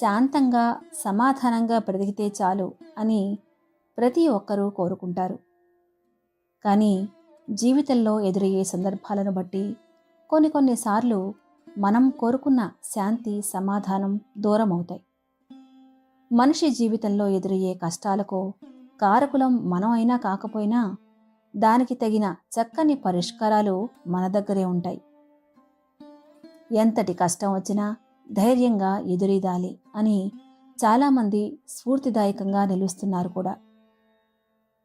శాంతంగా సమాధానంగా బ్రతికితే చాలు అని ప్రతి ఒక్కరూ కోరుకుంటారు. కానీ జీవితంలో ఎదురయ్యే సందర్భాలను బట్టి కొన్ని కొన్నిసార్లు మనం కోరుకున్న శాంతి సమాధానం దూరం అవుతాయి మనిషి జీవితంలో ఎదురయ్యే కష్టాలకు కారకులం మనం అయినా కాకపోయినా దానికి తగిన చక్కని పరిష్కారాలు మన దగ్గరే ఉంటాయి. ఎంతటి కష్టం వచ్చినా ధైర్యంగా ఎదురీదాలి అని చాలామంది స్ఫూర్తిదాయకంగా నిలుస్తున్నారు కూడా.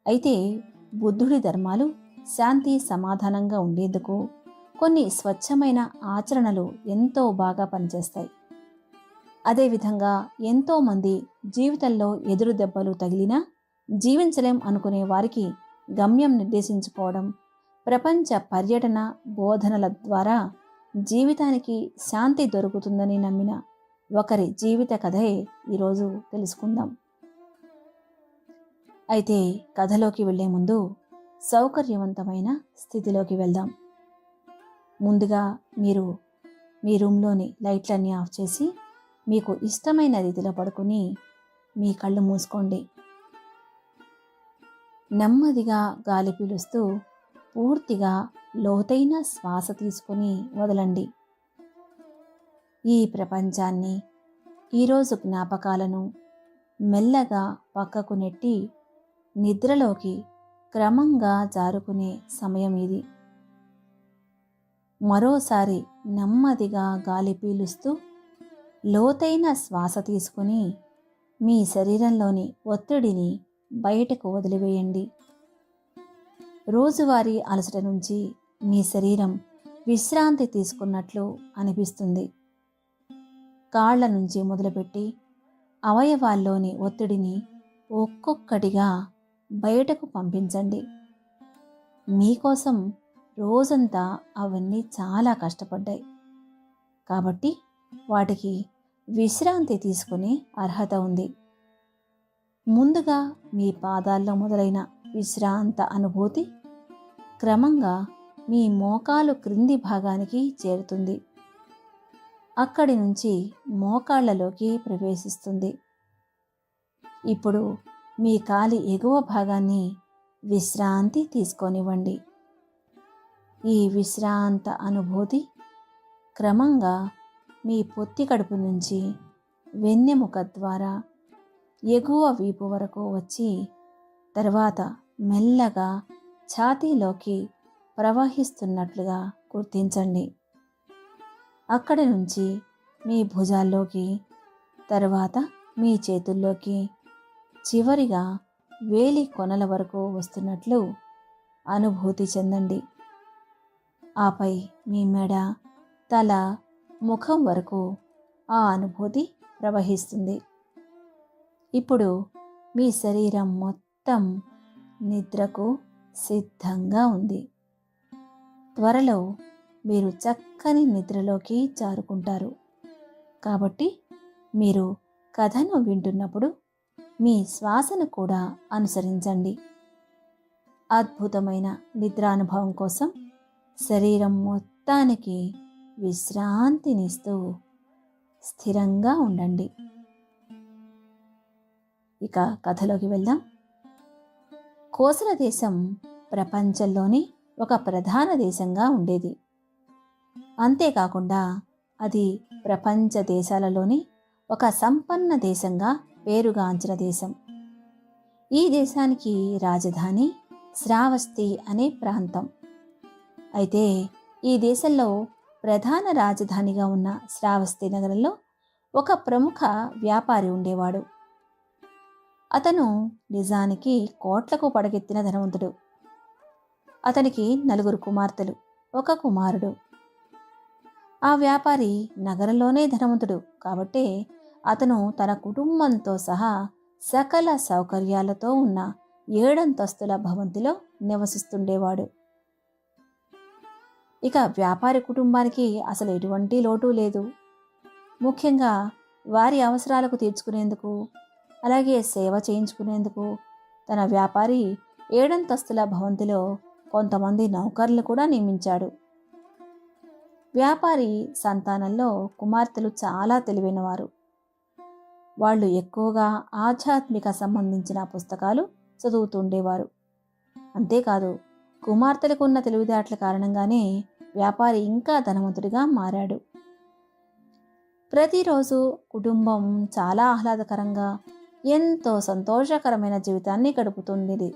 అయితే బుద్ధుడి ధర్మాలు శాంతి సమాధానంగా ఉండేందుకు కొన్ని స్వచ్ఛమైన ఆచరణలు ఎంతో బాగా పనిచేస్తాయి. అదేవిధంగా ఎంతోమంది జీవితంలో ఎదురు దెబ్బలు తగిలినా జీవించలేం అనుకునే వారికి గమ్యం నిర్దేశించుకోవడం ప్రపంచ పర్యటన బోధనల ద్వారా జీవితానికి శాంతి దొరుకుతుందని నమ్మిన ఒకరి జీవిత కథే ఈరోజు తెలుసుకుందాం. అయితే కథలోకి వెళ్ళే ముందు సౌకర్యవంతమైన స్థితిలోకి వెళ్దాం. ముందుగా మీరు మీ రూమ్లోని లైట్లన్నీ ఆఫ్ చేసి మీకు ఇష్టమైన రీతిలో పడుకుని మీ కళ్ళు మూసుకోండి. నెమ్మదిగా గాలి పీలుస్తూ పూర్తిగా లోతైన శ్వాస తీసుకొని వదలండి. ఈ ప్రపంచాన్ని ఈరోజు జ్ఞాపకాలను మెల్లగా పక్కకు నెట్టి నిద్రలోకి క్రమంగా జారుకునే సమయం ఇది. మరోసారి నెమ్మదిగా గాలి పీలుస్తూ లోతైన శ్వాస తీసుకుని మీ శరీరంలోని ఒత్తిడిని బయటకు వదిలివేయండి. రోజువారీ అలసట నుంచి మీ శరీరం విశ్రాంతి తీసుకున్నట్లు అనిపిస్తుంది. కాళ్ళ నుంచి మొదలుపెట్టి అవయవాల్లోని ఒత్తిడిని ఒక్కొక్కటిగా బయటకు పంపించండి. మీకోసం రోజంతా అవన్నీ చాలా కష్టపడ్డాయి. కాబట్టి వాటికి విశ్రాంతి తీసుకునే అర్హత ఉంది. ముందుగా మీ పాదాల్లో మొదలైన విశ్రాంత అనుభూతి క్రమంగా మీ మోకాలు క్రింది భాగానికి చేరుతుంది. అక్కడి నుంచి మోకాళ్ళలోకి ప్రవేశిస్తుంది. ఇప్పుడు మీ కాలి ఎగువ భాగాన్ని విశ్రాంతి తీసుకొనివ్వండి. ఈ విశ్రాంత అనుభూతి క్రమంగా మీ పొత్తి కడుపు నుంచి వెన్నెముక ద్వారా ఎగువ వీపు వరకు వచ్చి తర్వాత మెల్లగా ఛాతీలోకి ప్రవహిస్తున్నట్లుగా గుర్తించండి. అక్కడి నుంచి మీ భుజాల్లోకి తర్వాత మీ చేతుల్లోకి చివరిగా వేలి కొనల వరకు వస్తున్నట్లు అనుభూతి చెందండి. ఆపై మీ మెడ తల ముఖం వరకు ఆ అనుభూతి ప్రవహిస్తుంది. ఇప్పుడు మీ శరీరం మొత్తం నిద్రకు సిద్ధంగా ఉంది. త్వరలో మీరు చక్కని నిద్రలోకి జారుకుంటారు కాబట్టి మీరు కథను వింటున్నప్పుడు మీ శ్వాసను కూడా అనుసరించండి. అద్భుతమైన నిద్రానుభవం కోసం శరీరం మొత్తానికి విశ్రాంతినిస్తూ స్థిరంగా ఉండండి. ఇక కథలోకి వెళ్దాం. కోసల దేశం ప్రపంచంలోని ఒక ప్రధాన దేశంగా ఉండేది. అంతేకాకుండా అది ప్రపంచ దేశాలలోని ఒక సంపన్న దేశంగా పేరుగాంచిన దేశం. ఈ దేశానికి రాజధాని శ్రావస్తి అనే ప్రాంతం. అయితే ఈ దేశంలో ప్రధాన రాజధానిగా ఉన్న శ్రావస్తి నగరంలో ఒక ప్రముఖ వ్యాపారి ఉండేవాడు. అతను నిజానికి కోట్లకు పడగెత్తిన ధనవంతుడు. అతనికి నలుగురు కుమార్తెలు ఒక కుమారుడు. ఆ వ్యాపారి నగరంలోనే ధనవంతుడు కాబట్టే అతను తన కుటుంబంతో సహా సకల సౌకర్యాలతో ఉన్న ఏడంతస్తుల భవంతిలో నివసిస్తుండేవాడు. ఇక వ్యాపారి కుటుంబానికి అసలు ఎటువంటి లోటు లేదు. ముఖ్యంగా వారి అవసరాలకు తీర్చుకునేందుకు అలాగే సేవ చేయించుకునేందుకు తన వ్యాపారి ఏడంతస్తుల భవంతిలో కొంతమంది నౌకర్లు కూడా నియమించాడు. వ్యాపారి సంతానంలో కుమార్తెలు చాలా తెలివైనవారు. వాళ్ళు ఎక్కువగా ఆధ్యాత్మిక సంబంధించిన పుస్తకాలు చదువుతుండేవారు. అంతేకాదు కుమార్తెలకు ఉన్న తెలివితేటల కారణంగానే వ్యాపారి ఇంకా ధనవంతుడిగా మారాడు. ప్రతిరోజు కుటుంబం చాలా ఆహ్లాదకరంగా ఎంతో సంతోషకరమైన జీవితాన్ని గడుపుతుంది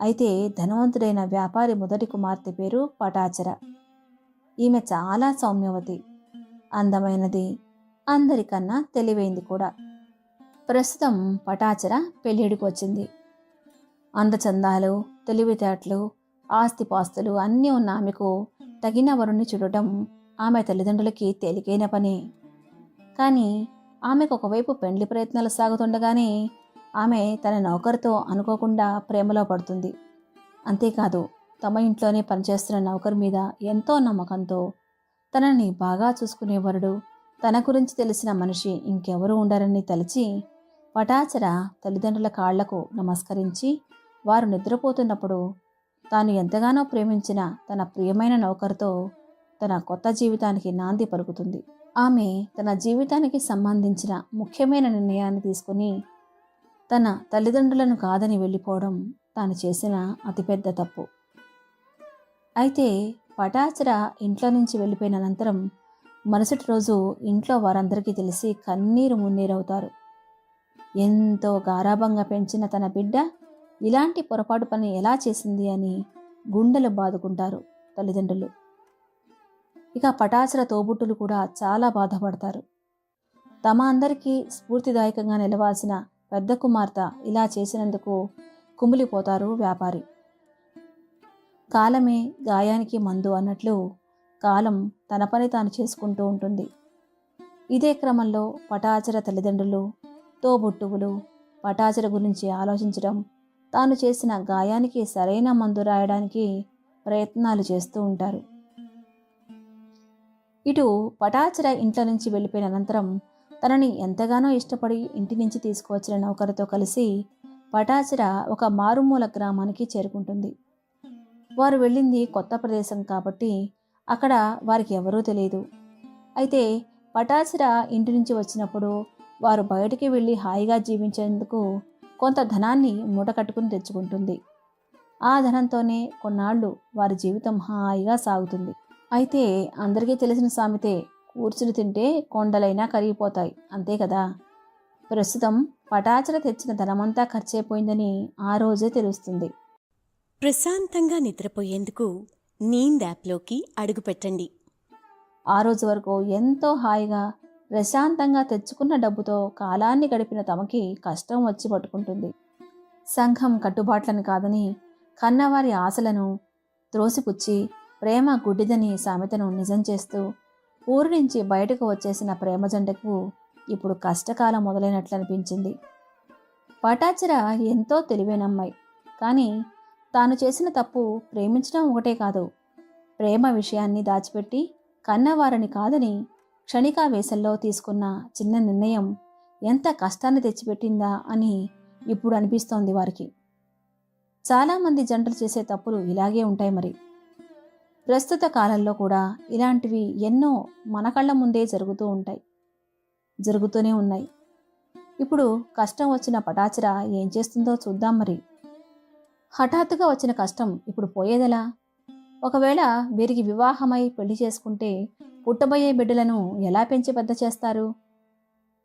అయితే ధనవంతుడైన వ్యాపారి మొదటి కుమార్తె పేరు పటాచర. ఈమె చాలా సౌమ్యవతి. అందమైనది. అందరికన్నా తెలివైంది కూడా. ప్రస్తుతం పటాచర పెళ్ళిడికి వచ్చింది అందచందాలు తెలివితేటలు ఆస్తిపాస్తులు అన్నీ ఉన్న ఆమెకు తగిన వరుణ్ణి చూడటం ఆమె తల్లిదండ్రులకి తేలికైన పని. కానీ ఆమెకు ఒకవైపు పెండ్లి ప్రయత్నాలు సాగుతుండగానే ఆమె తన నౌకరుతో అనుకోకుండా ప్రేమలో పడుతుంది. అంతేకాదు తమ ఇంట్లోనే పనిచేస్తున్న నౌకరు మీద ఎంతో నమ్మకంతో తనని బాగా చూసుకునే వరుడు తన గురించి తెలిసిన మనిషి ఇంకెవరూ ఉండరని తలిచి పటాచర తల్లిదండ్రుల కాళ్ళకు నమస్కరించి వారు నిద్రపోతున్నప్పుడు తాను ఎంతగానో ప్రేమించిన తన ప్రియమైన నౌకరుతో తన కొత్త జీవితానికి నాంది పలుకుతుంది. ఆమె తన జీవితానికి సంబంధించిన ముఖ్యమైన నిర్ణయాన్ని తీసుకుని తన తల్లిదండ్రులను కాదని వెళ్ళిపోవడం తాను చేసిన అతిపెద్ద తప్పు. అయితే పటాచర ఇంట్లో నుంచి వెళ్ళిపోయిన అనంతరం మరుసటి రోజు ఇంట్లో వారందరికీ తెలిసి కన్నీరు మున్నీరవుతారు. ఎంతో గారాభంగా పెంచిన తన బిడ్డ ఇలాంటి పొరపాటు పని ఎలా చేసింది అని గుండెలు బాదుకుంటారు తల్లిదండ్రులు. ఇక పటాచర తోబుట్టులు కూడా చాలా బాధపడతారు. తమ అందరికీ స్ఫూర్తిదాయకంగా నిలవాల్సిన పెద్ద కుమార్తె ఇలా చేసినందుకు కుమిలిపోతారు వ్యాపారి. కాలమే గాయానికి మందు అన్నట్లు కాలం తన పని తాను చేసుకుంటూ ఉంటుంది. ఇదే క్రమంలో పటాచర తల్లిదండ్రులు తోబుట్టువులు పటాచర గురించి ఆలోచించడం తాను చేసిన గాయానికి సరైన మందు రాయడానికి ప్రయత్నాలు చేస్తూ ఉంటారు. ఇటు పటాచర ఇంట్లో నుంచి వెళ్ళిపోయిన అనంతరం తనని ఎంతగానో ఇష్టపడి ఇంటి నుంచి తీసుకువచ్చిన నౌకరుతో కలిసి పటాచిర ఒక మారుమూల గ్రామానికి చేరుకుంటుంది. వారు వెళ్ళింది కొత్త ప్రదేశం కాబట్టి అక్కడ వారికి ఎవరూ తెలియదు. అయితే పటాచర ఇంటి నుంచి వచ్చినప్పుడు వారు బయటికి వెళ్ళి హాయిగా జీవించేందుకు కొంత ధనాన్ని మూట కట్టుకుని తెచ్చుకుంటుంది. ఆ ధనంతోనే కొన్నాళ్ళు వారి జీవితం హాయిగా సాగుతుంది. అయితే అందరికీ తెలిసిన సామెతే కూర్చుని తింటే కొండలైనా కరిగిపోతాయి. అంతే కదా? ప్రస్తుతం పటాచర తెచ్చిన ధనమంతా ఖర్చయిపోయిందని ఆ రోజే తెలుస్తుంది. ప్రశాంతంగా నిద్రపోయేందుకు నీంద్ యాప్లోకి అడుగుపెట్టండి. ఆ రోజు వరకు ఎంతో హాయిగా ప్రశాంతంగా తెచ్చుకున్న డబ్బుతో కాలాన్ని గడిపిన తమకి కష్టం వచ్చి పట్టుకుంటుంది. సంఘం కట్టుబాట్లను కాదని కన్నవారి ఆశలను త్రోసిపుచ్చి ప్రేమ గుడ్డిదని సామెతను నిజం చేస్తూ ఊరి నుంచి బయటకు వచ్చేసిన ప్రేమ జంటకు ఇప్పుడు కష్టకాలం మొదలైనట్లు అనిపించింది పటాచర ఎంతో తెలివైన అమ్మాయి కానీ తాను చేసిన తప్పు ప్రేమించడం ఒకటే కాదు. ప్రేమ విషయాన్ని దాచిపెట్టి కన్నవారిని కాదని క్షణికావేశంలో తీసుకున్న చిన్న నిర్ణయం ఎంత కష్టాన్ని తెచ్చిపెట్టిందా అని ఇప్పుడు అనిపిస్తోంది వారికి. చాలామంది జంటలు చేసే తప్పులు ఇలాగే ఉంటాయి మరి. ప్రస్తుత కాలంలో కూడా ఇలాంటివి ఎన్నో మన కళ్ళ ముందే జరుగుతూ ఉంటాయి. జరుగుతూనే ఉన్నాయి. ఇప్పుడు కష్టం వచ్చిన పటాచర ఏం చేస్తుందో చూద్దాం మరి. హఠాత్తుగా వచ్చిన కష్టం ఇప్పుడు పోయేదెలా? ఒకవేళ వీరికి వివాహమై పెళ్ళి చేసుకుంటే పుట్టబోయే బిడ్డలను ఎలా పెంచి పెద్ద చేస్తారు?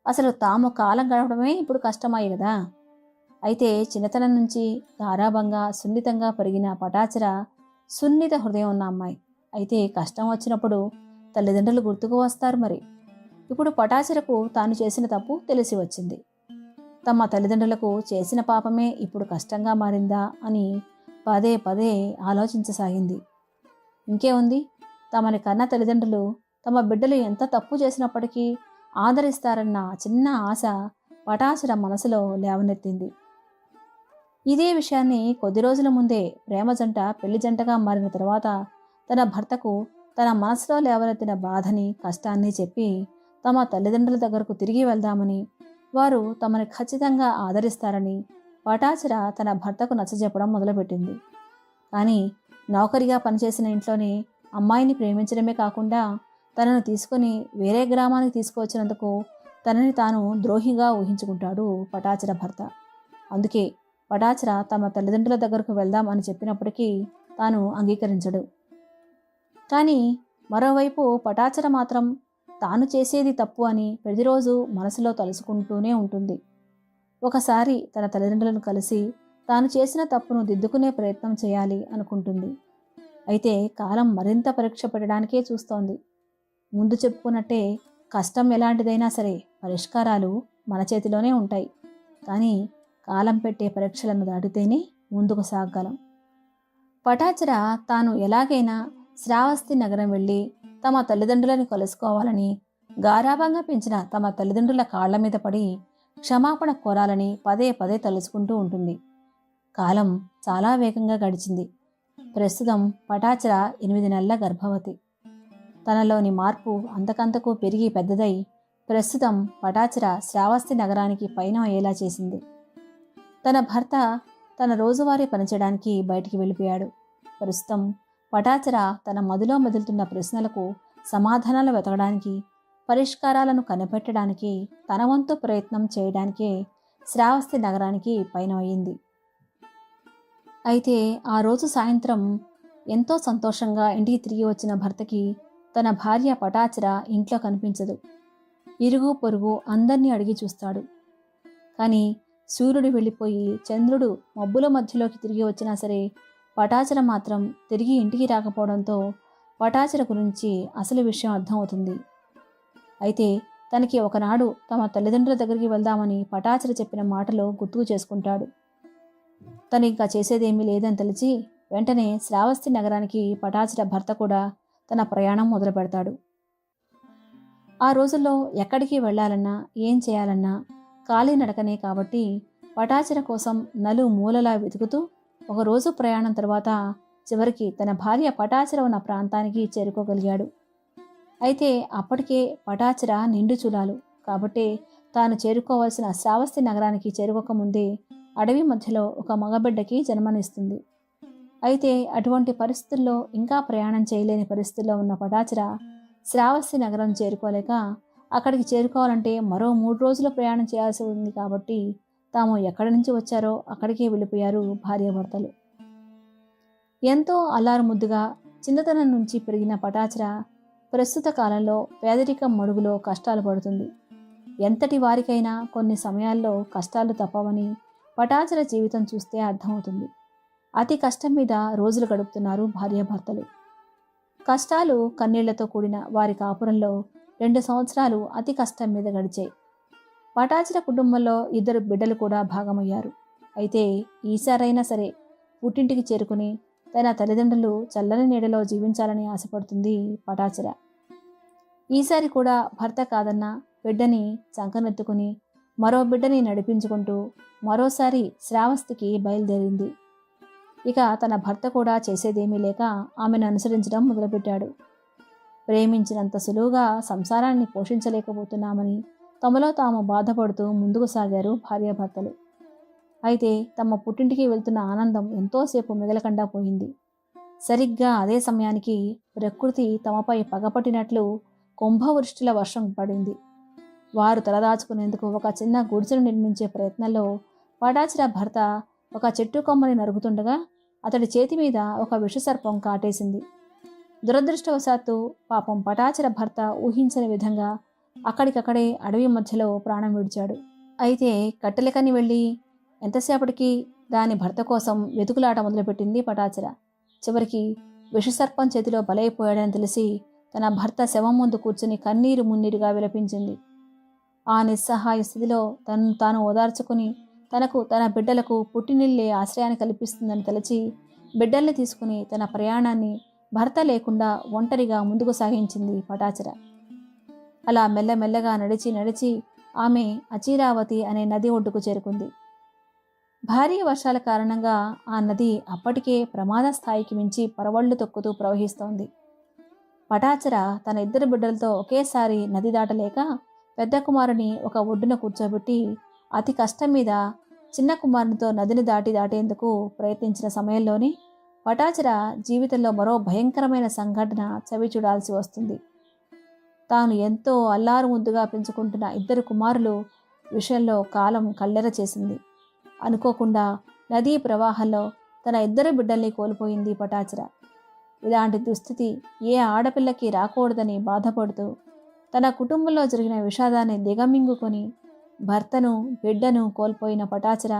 అసలు తాము కాలం గడపడమే ఇప్పుడు కష్టమయ్యి కదా? అయితే చిన్నతనం నుంచి గారాభంగా సున్నితంగా పెరిగిన పటాచర సున్నిత హృదయం ఉన్న అమ్మాయి. అయితే కష్టం వచ్చినప్పుడు తల్లిదండ్రులు గుర్తుకు వస్తారు మరి. ఇప్పుడు పటాచరకు తాను చేసిన తప్పు తెలిసి వచ్చింది. తమ తల్లిదండ్రులకు చేసిన పాపమే ఇప్పుడు కష్టంగా మారిందా అని పదే పదే ఆలోచించసాగింది. ఇంకేముంది తమని కన్న తల్లిదండ్రులు తమ బిడ్డలు ఎంత తప్పు చేసినప్పటికీ ఆదరిస్తారన్న చిన్న ఆశ పటాసుర మనసులో లేవనెత్తింది. ఇదే విషయాన్ని కొద్ది రోజుల ముందే ప్రేమ జంట పెళ్ళి జంటగా మారిన తర్వాత తన భర్తకు తన మనసులో లేవనెత్తిన బాధని కష్టాన్ని చెప్పి తమ తల్లిదండ్రుల దగ్గరకు తిరిగి వెళ్దామని వారు తమని ఖచ్చితంగా ఆదరిస్తారని పటాచర తన భర్తకు నచ్చజెప్పడం మొదలుపెట్టింది. కానీ నౌకరిగా పనిచేసిన ఇంట్లోనే అమ్మాయిని ప్రేమించడమే కాకుండా తనను తీసుకొని వేరే గ్రామానికి తీసుకువచ్చినందుకు తనని తాను ద్రోహిగా ఊహించుకుంటాడు పటాచర భర్త. అందుకే పటాచర తమ తల్లిదండ్రుల దగ్గరకు వెళ్దాం అని చెప్పినప్పటికీ తాను అంగీకరించడు. కానీ మరోవైపు పటాచర మాత్రం తాను చేసేది తప్పు అని ప్రతిరోజు మనసులో తలుసుకుంటూనే ఉంటుంది. ఒకసారి తన తల్లిదండ్రులను కలిసి తాను చేసిన తప్పును దిద్దుకునే ప్రయత్నం చేయాలి అనుకుంటుంది. అయితే కాలం మరింత పరీక్ష పెట్టడానికే చూస్తోంది. ముందు చెప్పుకున్నట్టే కష్టం ఎలాంటిదైనా సరే పరిష్కారాలు మన చేతిలోనే ఉంటాయి. కానీ కాలం పెట్టే పరీక్షలను దాటితేనే ముందుకు సాగలం. పటాచర తాను ఎలాగైనా శ్రావస్తి నగరం వెళ్ళి తమ తల్లిదండ్రులను కలుసుకోవాలని గారాభంగా పెంచిన తమ తల్లిదండ్రుల కాళ్ళ మీద పడి క్షమాపణ కోరాలని పదే పదే తలుచుకుంటూ ఉంటుంది. కాలం చాలా వేగంగా గడిచింది. ప్రస్తుతం పటాచర ఎనిమిది నెలల గర్భవతి. తనలోని మార్పు అంతకంతకు పెరిగి పెద్దదై ప్రస్తుతం పటాచర శ్రావస్తి నగరానికి పైన అయ్యేలా చేసింది. తన భర్త తన రోజువారీ పనిచేయడానికి బయటికి వెళ్ళిపోయాడు. ప్రస్తుతం పటాచర తన మదిలో మెదులుతున్న ప్రశ్నలకు సమాధానాలు వెతకడానికి పరిష్కారాలను కనిపెట్టడానికి తన వంతు ప్రయత్నం చేయడానికే శ్రావస్తి నగరానికి పైన అయింది అయితే ఆ రోజు సాయంత్రం ఎంతో సంతోషంగా ఇంటికి తిరిగి వచ్చిన భర్తకి తన భార్య పటాచర ఇంట్లో కనిపించదు. ఇరుగు పొరుగు అందరినీ అడిగి చూస్తాడు. కానీ సూర్యుడు వెళ్ళిపోయి చంద్రుడు మబ్బుల మధ్యలోకి తిరిగి వచ్చినా సరే పటాచల మాత్రం తిరిగి ఇంటికి రాకపోవడంతో పటాచల గురించి అసలు విషయం అర్థమవుతుంది. అయితే తనకి ఒకనాడు తమ తల్లిదండ్రుల దగ్గరికి వెళ్దామని పటాచల చెప్పిన మాటలు గుర్తుకు చేసుకుంటాడు. తను ఇంకా చేసేదేమీ లేదని తెలిసి వెంటనే శ్రావస్తి నగరానికి పటాచల భర్త కూడా తన ప్రయాణం మొదలు పెడతాడు ఆ రోజుల్లో ఎక్కడికి వెళ్ళాలన్నా ఏం చేయాలన్నా కాలినడకనే కాబట్టి పటాచిర కోసం నలు మూలలా వెతుకుతూ ఒకరోజు ప్రయాణం తర్వాత చివరికి తన భార్య పటాచర ఉన్న ప్రాంతానికి చేరుకోగలిగాడు. అయితే అప్పటికే పటాచర నిండు చూలాలు కాబట్టి తాను చేరుకోవాల్సిన శ్రావస్తి నగరానికి చేరుకోకముందే అడవి మధ్యలో ఒక మగబిడ్డకి జన్మనిస్తుంది. అయితే అటువంటి పరిస్థితుల్లో ఇంకా ప్రయాణం చేయలేని పరిస్థితుల్లో ఉన్న పటాచర శ్రావస్తి నగరం చేరుకోలేక అక్కడికి చేరుకోవాలంటే మరో మూడు రోజులు ప్రయాణం చేయాల్సి ఉంది కాబట్టి తాము ఎక్కడి నుంచి వచ్చారో అక్కడికే వెళ్ళిపోయారు భార్యాభర్తలు. ఎంతో అల్లారు ముద్దుగా చిన్నతనం నుంచి పెరిగిన పటాచర ప్రస్తుత కాలంలో పేదరికం మడుగులో కష్టాలు పడుతుంది. ఎంతటి వారికైనా కొన్ని సమయాల్లో కష్టాలు తప్పవని పటాచర జీవితం చూస్తే అర్థమవుతుంది. అతి కష్టం మీద రోజులు గడుపుతున్నారు భార్యాభర్తలు. కష్టాలు కన్నీళ్ళతో కూడిన వారి కాపురంలో రెండు సంవత్సరాలు అతి కష్టం మీద గడిచాయి. పటాచర కుటుంబంలో ఇద్దరు బిడ్డలు కూడా భాగమయ్యారు. అయితే ఈసారైనా సరే పుట్టింటికి చేరుకుని తన తల్లిదండ్రులు చల్లని నీడలో జీవించాలని ఆశపడుతుంది పటాచర ఈసారి కూడా భర్త కాదన్న బిడ్డని చంకనెత్తుకుని మరో బిడ్డని నడిపించుకుంటూ మరోసారి శ్రావస్తికి బయలుదేరింది. ఇక తన భర్త కూడా చేసేదేమీ లేక ఆమెను అనుసరించడం మొదలుపెట్టాడు. ప్రేమించినంత సులువుగా సంసారాన్ని పోషించలేకపోతున్నామని తమలో తాము బాధపడుతూ ముందుకు సాగారు భార్యాభర్తలు. అయితే తమ పుట్టింటికి వెళ్తున్న ఆనందం ఎంతోసేపు మిగలకుండా పోయింది. సరిగ్గా అదే సమయానికి ప్రకృతి తమపై పగపట్టినట్లు కుంభవృష్టిల వర్షం పడింది. వారు తలదాచుకునేందుకు ఒక చిన్న గుడిసెను నిర్మించే ప్రయత్నంలో పటాచిర భర్త ఒక చెట్టు కొమ్మని నరుగుతుండగా అతడి చేతి మీద ఒక విషసర్పం కాటేసింది. దురదృష్టవశాత్తు పాపం పటాచర భర్త ఊహించని విధంగా అక్కడికక్కడే అడవి మధ్యలో ప్రాణం విడిచాడు. అయితే కట్టెలకని వెళ్ళి ఎంతసేపటికి దాని భర్త కోసం వెతుకులాట మొదలుపెట్టింది పటాచర. చివరికి విషసర్పం చేతిలో బలైపోయాడని తెలిసి తన భర్త శవం ముందు కూర్చుని కన్నీరు మున్నీరుగా విలపించింది. ఆ నిస్సహాయ స్థితిలో తను తాను ఓదార్చుకుని తనకు తన బిడ్డలకు పుట్టినిల్లే ఆశ్రయాన్ని కల్పిస్తుందని తలచి బిడ్డల్ని తీసుకుని తన ప్రయాణాన్ని భర్త లేకుండా ఒంటరిగా ముందుకు సాగించింది పటాచర. అలా మెల్లమెల్లగా నడిచి నడిచి ఆమె అచీరావతి అనే నది ఒడ్డుకు చేరుకుంది. భారీ వర్షాల కారణంగా ఆ నది అప్పటికే ప్రమాద స్థాయికి మించి పరవళ్ళు తొక్కుతూ ప్రవహిస్తోంది. పటాచర తన ఇద్దరు బిడ్డలతో ఒకేసారి నది దాటలేక పెద్ద కుమారుని ఒక ఒడ్డున కూర్చోబెట్టి అతి కష్టం మీద చిన్న కుమారునితో నదిని దాటి దాటేందుకు ప్రయత్నించిన సమయంలోనే వటాచర జీవితంలో మరో భయంకరమైన సంఘటన చవి చూడాల్సి వస్తుంది. తాను ఎంతో అల్లారు ముద్దుగా పెంచుకుంటున్న ఇద్దరు కుమారులు విషయంలో కాలం కళ్ళెర చేసింది. అనుకోకుండా నదీ ప్రవాహంలో తన ఇద్దరు బిడ్డల్ని కోల్పోయింది పటాచర ఇలాంటి దుస్థితి ఏ ఆడపిల్లకి రాకూడదని బాధపడుతూ తన కుటుంబంలో జరిగిన విషాదాన్ని దిగమింగుకొని భర్తను బిడ్డను కోల్పోయిన పటాచర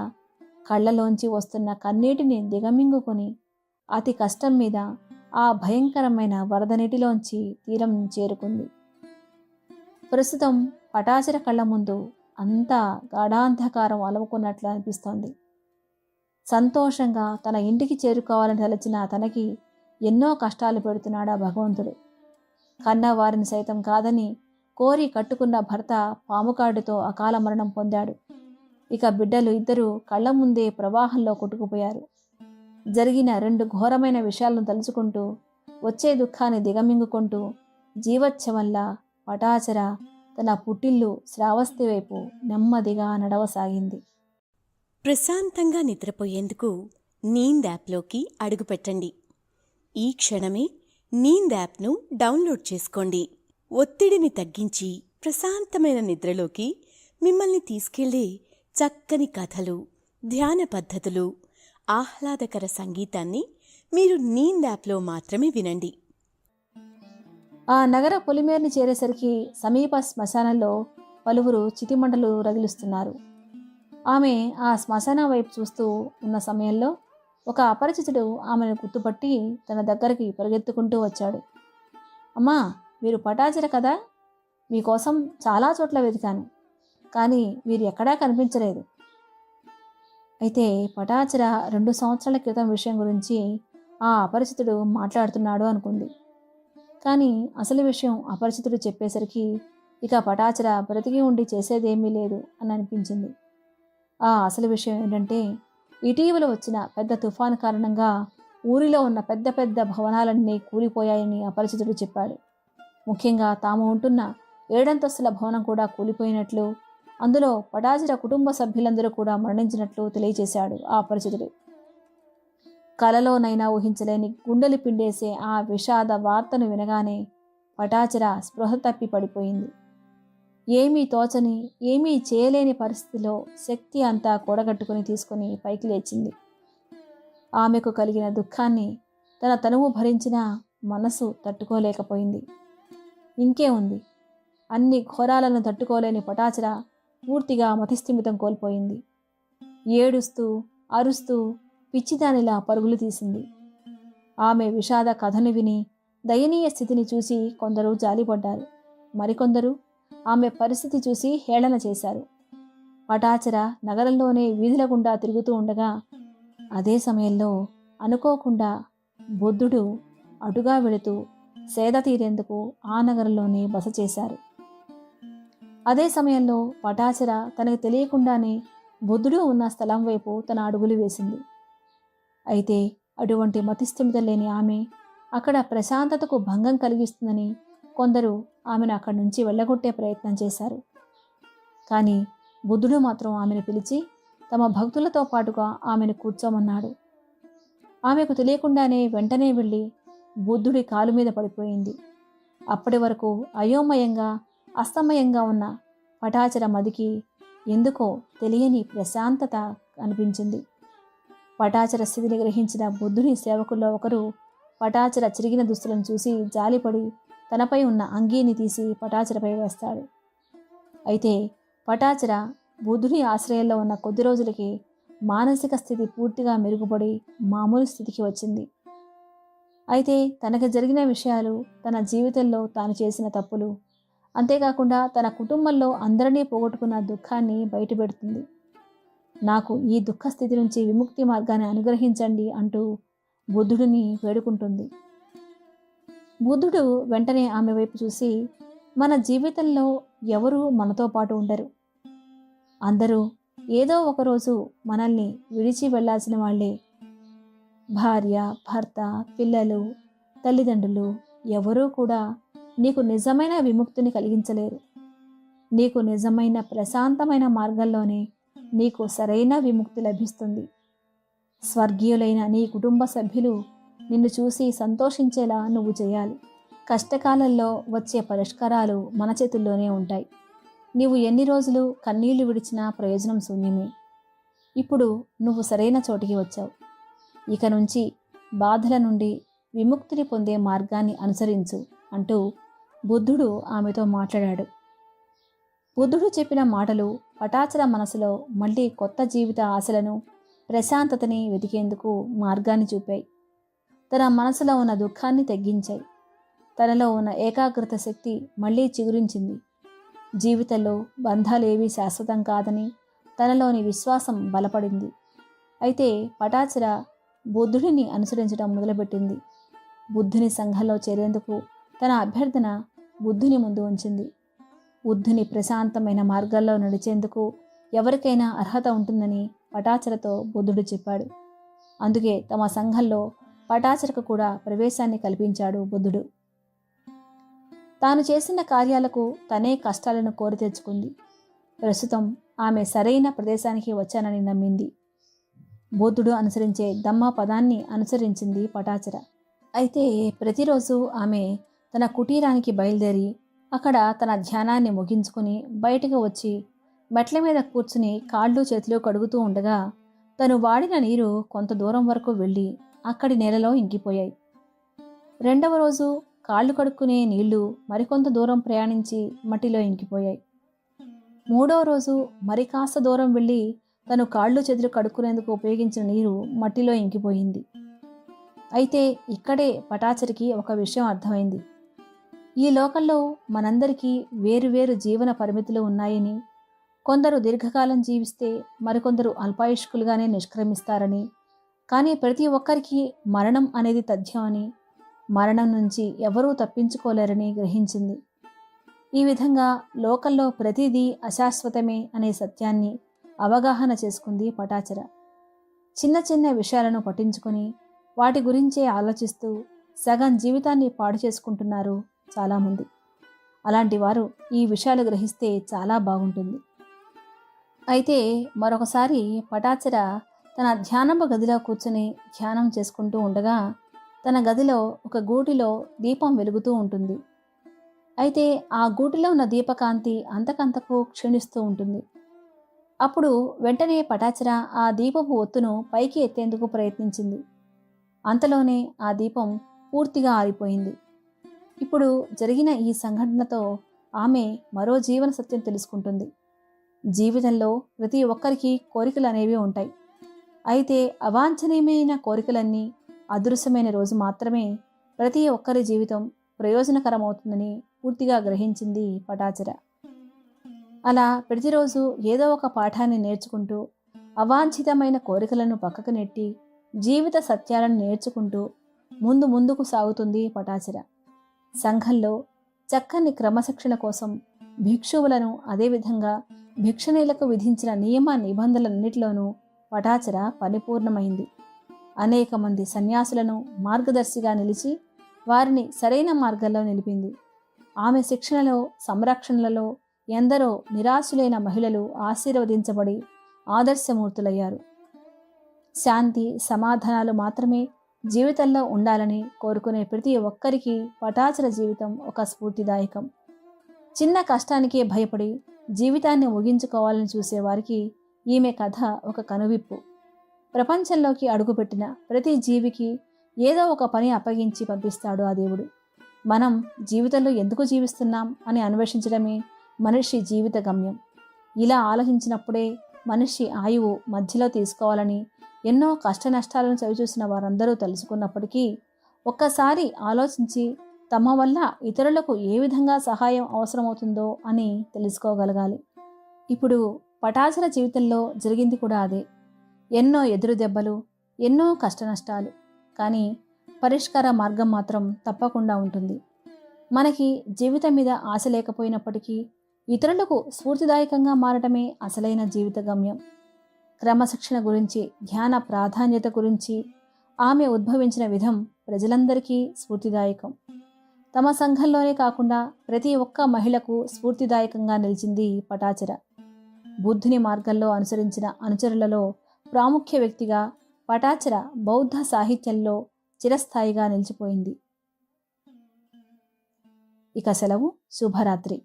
కళ్ళలోంచి వస్తున్న కన్నీటిని దిగమింగుకొని అతి కష్టం మీద ఆ భయంకరమైన వరద నీటిలోంచి తీరం చేరుకుంది. ప్రస్తుతం పటాచర కళ్ళ ముందు అంతా గాఢాంధకారం అలవుకున్నట్లు అనిపిస్తోంది. సంతోషంగా తన ఇంటికి చేరుకోవాలని తలచిన తనకి ఎన్నో కష్టాలు పెడుతున్నాడా భగవంతుడు. కన్నవారిని సైతం కాదని కోరి కట్టుకున్న భర్త పాముకాడుతో అకాల మరణం పొందాడు. ఇక బిడ్డలు ఇద్దరూ కళ్ళ ముందే ప్రవాహంలో కొట్టుకుపోయారు. జరిగిన రెండు ఘోరమైన విషయాలను తలుచుకుంటూ వచ్చే దుఃఖాన్ని దిగమింగుకుంటూ జీవచ్ఛవల్లా పటాచర తన పుట్టిల్లు శ్రావస్తి వైపు నెమ్మదిగా నడవసాగింది. ప్రశాంతంగా నిద్రపోయేందుకు నీంద్ యాప్లోకి అడుగుపెట్టండి. ఈ క్షణమే నీంద్ యాప్ను డౌన్లోడ్ చేసుకోండి. ఒత్తిడిని తగ్గించి ప్రశాంతమైన నిద్రలోకి మిమ్మల్ని తీసుకెళ్ళే చక్కని కథలు ధ్యాన పద్ధతులు ఆహ్లాదకర సంగీతాన్ని మీరు నీంద్ యాప్లో మాత్రమే వినండి. ఆ నగర పొలిమేరుని చేరేసరికి సమీప శ్మశానంలో పలువురు చితిమండలు రగిలిస్తున్నారు. ఆమె ఆ శ్మశానం వైపు చూస్తూ ఉన్న సమయంలో ఒక అపరిచితుడు ఆమెను గుర్తుపట్టి తన దగ్గరికి పరిగెత్తుకుంటూ వచ్చాడు. అమ్మా మీరు పటాచర కదా? మీకోసం చాలా చోట్ల వెతికాను. కానీ మీరు ఎక్కడా కనిపించలేదు. అయితే పటాచర రెండు సంవత్సరాల క్రితం విషయం గురించి ఆ అపరిచితుడు మాట్లాడుతున్నాడు అనుకుంది. కానీ అసలు విషయం అపరిచితుడు చెప్పేసరికి ఇక పటాచర బ్రతికి ఉండి చేసేదేమీ లేదు అని అనిపించింది. ఆ అసలు విషయం ఏంటంటే ఇటీవల వచ్చిన పెద్ద తుఫాను కారణంగా ఊరిలో ఉన్న పెద్ద పెద్ద భవనాలన్నీ కూలిపోయాయని అపరిచితుడు చెప్పాడు. ముఖ్యంగా తాము ఉంటున్న ఏడంతస్తుల భవనం కూడా కూలిపోయినట్లు అందులో పటాచర కుటుంబ సభ్యులందరూ కూడా మరణించినట్లు తెలియజేశాడు ఆ పరిచితుడు కలలోనైనా ఊహించలేని గుండెలు పిండేసే ఆ విషాద వార్తను వినగానే పటాచర స్పృహ తప్పి పడిపోయింది. ఏమీ తోచని ఏమీ చేయలేని పరిస్థితిలో శక్తి అంతా కూడగట్టుకుని తీసుకుని పైకి లేచింది. ఆమెకు కలిగిన దుఃఖాన్ని తన తనువు భరించిన మనసు తట్టుకోలేకపోయింది. ఇంకే ఉంది. అన్ని ఘోరాలను తట్టుకోలేని పటాచర పూర్తిగా మతిస్థిమితం కోల్పోయింది. ఏడుస్తూ అరుస్తూ పిచ్చిదానిలా పరుగులు తీసింది. ఆమె విషాద కథను విని దయనీయ స్థితిని చూసి కొందరు జాలిపడ్డారు. మరికొందరు ఆమె పరిస్థితి చూసి హేళన చేశారు. పటాచర నగరంలోనే వీధుల గుండా తిరుగుతూ ఉండగా అదే సమయంలో అనుకోకుండా బుద్ధుడు అటుగా వెళుతూ సేద తీరేందుకు ఆ నగరంలోనే బస చేశారు. అదే సమయంలో పటాచర తనకు తెలియకుండానే బుద్ధుడు ఉన్న స్థలం వైపు తన అడుగులు వేసింది. అయితే అటువంటి మతిస్థిమిత లేని ఆమె అక్కడ ప్రశాంతతకు భంగం కలిగిస్తుందని కొందరు ఆమెను అక్కడి నుంచి వెళ్ళగొట్టే ప్రయత్నం చేశారు. కానీ బుద్ధుడు మాత్రం ఆమెను పిలిచి తమ భక్తులతో పాటుగా ఆమెను కూర్చోమన్నాడు. ఆమెకు తెలియకుండానే వెంటనే వెళ్ళి బుద్ధుడి కాలు మీద పడిపోయింది. అప్పటి వరకు అయోమయంగా అస్తమయంగా ఉన్న పటాచర మదికి ఎందుకో తెలియని ప్రశాంతత అనిపించింది పటాచర స్థితిని గ్రహించిన బుద్ధుని సేవకుల్లో ఒకరు పటాచర చిరిగిన దుస్తులను చూసి జాలిపడి తనపై ఉన్న అంగీని తీసి పటాచరపై వేస్తాడు. అయితే పటాచర బుద్ధుని ఆశ్రయంలో ఉన్న కొద్ది రోజులకి మానసిక స్థితి పూర్తిగా మెరుగుపడి మామూలు స్థితికి వచ్చింది. అయితే తనకు జరిగిన విషయాలు తన జీవితంలో తాను చేసిన తప్పులు అంతేకాకుండా తన కుటుంబంలో అందరినీ పోగొట్టుకున్న దుఃఖాన్ని బయటపెడుతుంది. నాకు ఈ దుఃఖ స్థితి నుంచి విముక్తి మార్గాన్ని అనుగ్రహించండి అంటూ బుద్ధుడిని వేడుకుంటుంది. బుద్ధుడు వెంటనే ఆమె వైపు చూసి మన జీవితంలో ఎవరు మనతో పాటు ఉండరు. అందరూ ఏదో ఒకరోజు మనల్ని విడిచి వెళ్ళాల్సిన వాళ్ళే. భార్య భర్త పిల్లలు తల్లిదండ్రులు ఎవరూ కూడా నీకు నిజమైన విముక్తిని కలిగించలేరు నీకు నిజమైన ప్రశాంతమైన మార్గంలోనే నీకు సరైన విముక్తి లభిస్తుంది. స్వర్గీయులైన నీ కుటుంబ సభ్యులు నిన్ను చూసి సంతోషించేలా నువ్వు చేయాలి. కష్టకాలంలో వచ్చే పరిష్కారాలు మన చేతుల్లోనే ఉంటాయి. నీవు ఎన్ని రోజులు కన్నీళ్ళు విడిచినా ప్రయోజనం శూన్యమే. ఇప్పుడు నువ్వు సరైన చోటికి వచ్చావు. ఇక నుంచి బాధల నుండి విముక్తిని పొందే మార్గాన్ని అనుసరించు అంటూ బుద్ధుడు ఆమెతో మాట్లాడాడు. బుద్ధుడు చెప్పిన మాటలు పటాచల మనసులో మళ్ళీ కొత్త జీవిత ఆశలను ప్రశాంతతని వెతికేందుకు మార్గాన్ని చూపాయి. తన మనసులో ఉన్న దుఃఖాన్ని తగ్గించాయి. తనలో ఉన్న ఏకాగ్రత శక్తి మళ్ళీ చిగురించింది. జీవితంలో బంధాలేవీ శాశ్వతం కాదని తనలోని విశ్వాసం బలపడింది. అయితే పటాచర బుద్ధుడిని అనుసరించడం మొదలుపెట్టింది. బుద్ధుని సంఘంలో చేరేందుకు తన అభ్యర్థన బుద్ధుని ముందు ఉంచింది. బుద్ధుని ప్రశాంతమైన మార్గాల్లో నడిచేందుకు ఎవరికైనా అర్హత ఉంటుందని పటాచరతో బుద్ధుడు చెప్పాడు. అందుకే తమ సంఘంలో పటాచరకు కూడా ప్రవేశాన్ని కల్పించాడు బుద్ధుడు. తాను చేసిన కార్యాలకు తనే కష్టాలను కోరి తెచ్చుకుంది. ప్రస్తుతం ఆమె సరైన ప్రదేశానికి వచ్చానని నమ్మింది. బుద్ధుడు అనుసరించే దమ్మ పదాన్ని అనుసరించింది పటాచర. అయితే ప్రతిరోజు ఆమె తన కుటీరానికి బయలుదేరి అక్కడ తన ధ్యానాన్ని ముగించుకుని బయటకు వచ్చి మెట్ల మీద కూర్చుని కాళ్ళు చేతులు కడుగుతూ ఉండగా తను వాడిన నీరు కొంత దూరం వరకు వెళ్ళి అక్కడి నేలలో ఇంకిపోయాయి. రెండవ రోజు కాళ్ళు కడుక్కునే నీళ్ళు మరికొంత దూరం ప్రయాణించి మట్టిలో ఇంకిపోయాయి. మూడవ రోజు మరి కాస్త దూరం వెళ్ళి తను కాళ్ళు చేతులు కడుక్కునేందుకు ఉపయోగించిన నీరు మట్టిలో ఇంకిపోయింది. అయితే ఇక్కడే పటాచరికి ఒక విషయం అర్థమైంది. ఈ లోకంలో మనందరికీ వేరువేరు జీవన పరిమితులు ఉన్నాయని కొందరు దీర్ఘకాలం జీవిస్తే మరికొందరు అల్పాయుష్కులుగానే నిష్క్రమిస్తారని కానీ ప్రతి ఒక్కరికి మరణం అనేది తథ్యం అని మరణం నుంచి ఎవరూ తప్పించుకోలేరని గ్రహించింది. ఈ విధంగా లోకంలో ప్రతిదీ అశాశ్వతమే అనే సత్యాన్ని అవగాహన చేసుకుంది పటాచర. చిన్న చిన్న విషయాలను పఠించుకొని వాటి గురించే ఆలోచిస్తూ సగం జీవితాన్ని పాడు చేసుకుంటున్నారు చాలామంది. అలాంటి వారు ఈ విషయాలు గ్రహిస్తే చాలా బాగుంటుంది. అయితే మరొకసారి పటాచర తన ధ్యానపు గదిలో కూర్చొని ధ్యానం చేసుకుంటూ ఉండగా తన గదిలో ఒక గూటిలో దీపం వెలుగుతూ ఉంటుంది. అయితే ఆ గూటిలో ఉన్న దీపకాంతి అంతకంతకు క్షీణిస్తూ ఉంటుంది. అప్పుడు వెంటనే పటాచర ఆ దీపపు ఒత్తును పైకి ఎత్తేందుకు ప్రయత్నించింది. అంతలోనే ఆ దీపం పూర్తిగా ఆరిపోయింది. ఇప్పుడు జరిగిన ఈ సంఘటనతో ఆమె మరో జీవన సత్యం తెలుసుకుంటుంది. జీవితంలో ప్రతి ఒక్కరికి కోరికలు అనేవి ఉంటాయి. అయితే అవాంఛనీయమైన కోరికలన్నీ అదృశ్యమైన రోజు మాత్రమే ప్రతి ఒక్కరి జీవితం ప్రయోజనకరమవుతుందని పూర్తిగా గ్రహించింది పటాచర. అలా ప్రతిరోజు ఏదో ఒక పాఠాన్ని నేర్చుకుంటూ అవాంఛితమైన కోరికలను పక్కకు నెట్టి జీవిత సత్యాలను నేర్చుకుంటూ ముందు ముందుకు సాగుతుంది పటాచర. సంఘంలో చక్కని క్రమశిక్షణ కోసం భిక్షువులను అదేవిధంగా భిక్షనీలకు విధించిన నియమ నిబంధనలన్నిటిలోనూ పటాచర పరిపూర్ణమైంది. అనేక మంది సన్యాసులను మార్గదర్శిగా నిలిచి వారిని సరైన మార్గంలో నిలిపింది. ఆమె శిక్షణలో సంరక్షణలలో ఎందరో నిరాశులైన మహిళలు ఆశీర్వదించబడి ఆదర్శమూర్తులయ్యారు. శాంతి సమాధానాలు మాత్రమే జీవితంలో ఉండాలని కోరుకునే ప్రతి ఒక్కరికి పటాచర జీవితం ఒక స్ఫూర్తిదాయకం. చిన్న కష్టానికే భయపడి జీవితాన్ని ముగించుకోవాలని చూసేవారికి ఈమె కథ ఒక కనువిప్పు. ప్రపంచంలోకి అడుగుపెట్టిన ప్రతి జీవికి ఏదో ఒక పని అప్పగించి పంపిస్తాడు ఆ దేవుడు. మనం జీవితంలో ఎందుకు జీవిస్తున్నాం అని అన్వేషించడమే మనిషి జీవిత గమ్యం. ఇలా ఆలోచించినప్పుడే మనిషి ఆయువు మధ్యలో తీసుకోవాలని ఎన్నో కష్ట నష్టాలను చవిచూసిన వారందరూ తెలుసుకున్నప్పటికీ ఒక్కసారి ఆలోచించి తమ వల్ల ఇతరులకు ఏ విధంగా సహాయం అవసరమవుతుందో అని తెలుసుకోగలగాలి. ఇప్పుడు పటాచర జీవితంలో జరిగింది కూడా అదే. ఎన్నో ఎదురు దెబ్బలు ఎన్నో కష్ట నష్టాలు కానీ పరిష్కార మార్గం మాత్రం తప్పకుండా ఉంటుంది. మనకి జీవితం మీద ఆశ లేకపోయినప్పటికీ ఇతరులకు స్ఫూర్తిదాయకంగా మారటమే అసలైన జీవిత గమ్యం. క్రమశిక్షణ గురించి ధ్యాన ప్రాధాన్యత గురించి ఆమె ఉద్భవించిన విధం ప్రజలందరికీ స్ఫూర్తిదాయకం. తమ సంఘంలోనే కాకుండా ప్రతి ఒక్క మహిళకు స్ఫూర్తిదాయకంగా నిలిచింది పటాచర. బుద్ధుని మార్గంలో అనుసరించిన అనుచరులలో ప్రాముఖ్య వ్యక్తిగా పటాచర బౌద్ధ సాహిత్యంలో చిరస్థాయిగా నిలిచిపోయింది. ఇక సెలవు శుభరాత్రి.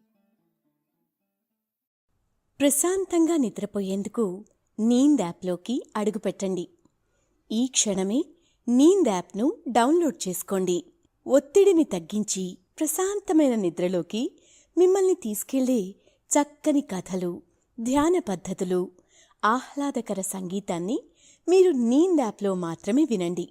ప్రశాంతంగా నిద్రపోయేందుకు నీంద్ యాప్లోకి అడుగుపెట్టండి. ఈ క్షణమే నీంద్ యాప్ను డౌన్లోడ్ చేసుకోండి. ఒత్తిడిని తగ్గించి ప్రశాంతమైన నిద్రలోకి మిమ్మల్ని తీసుకెళ్ళే చక్కని కథలు ధ్యాన పద్ధతులు ఆహ్లాదకర సంగీతాన్ని మీరు నీంద్ యాప్లో మాత్రమే వినండి.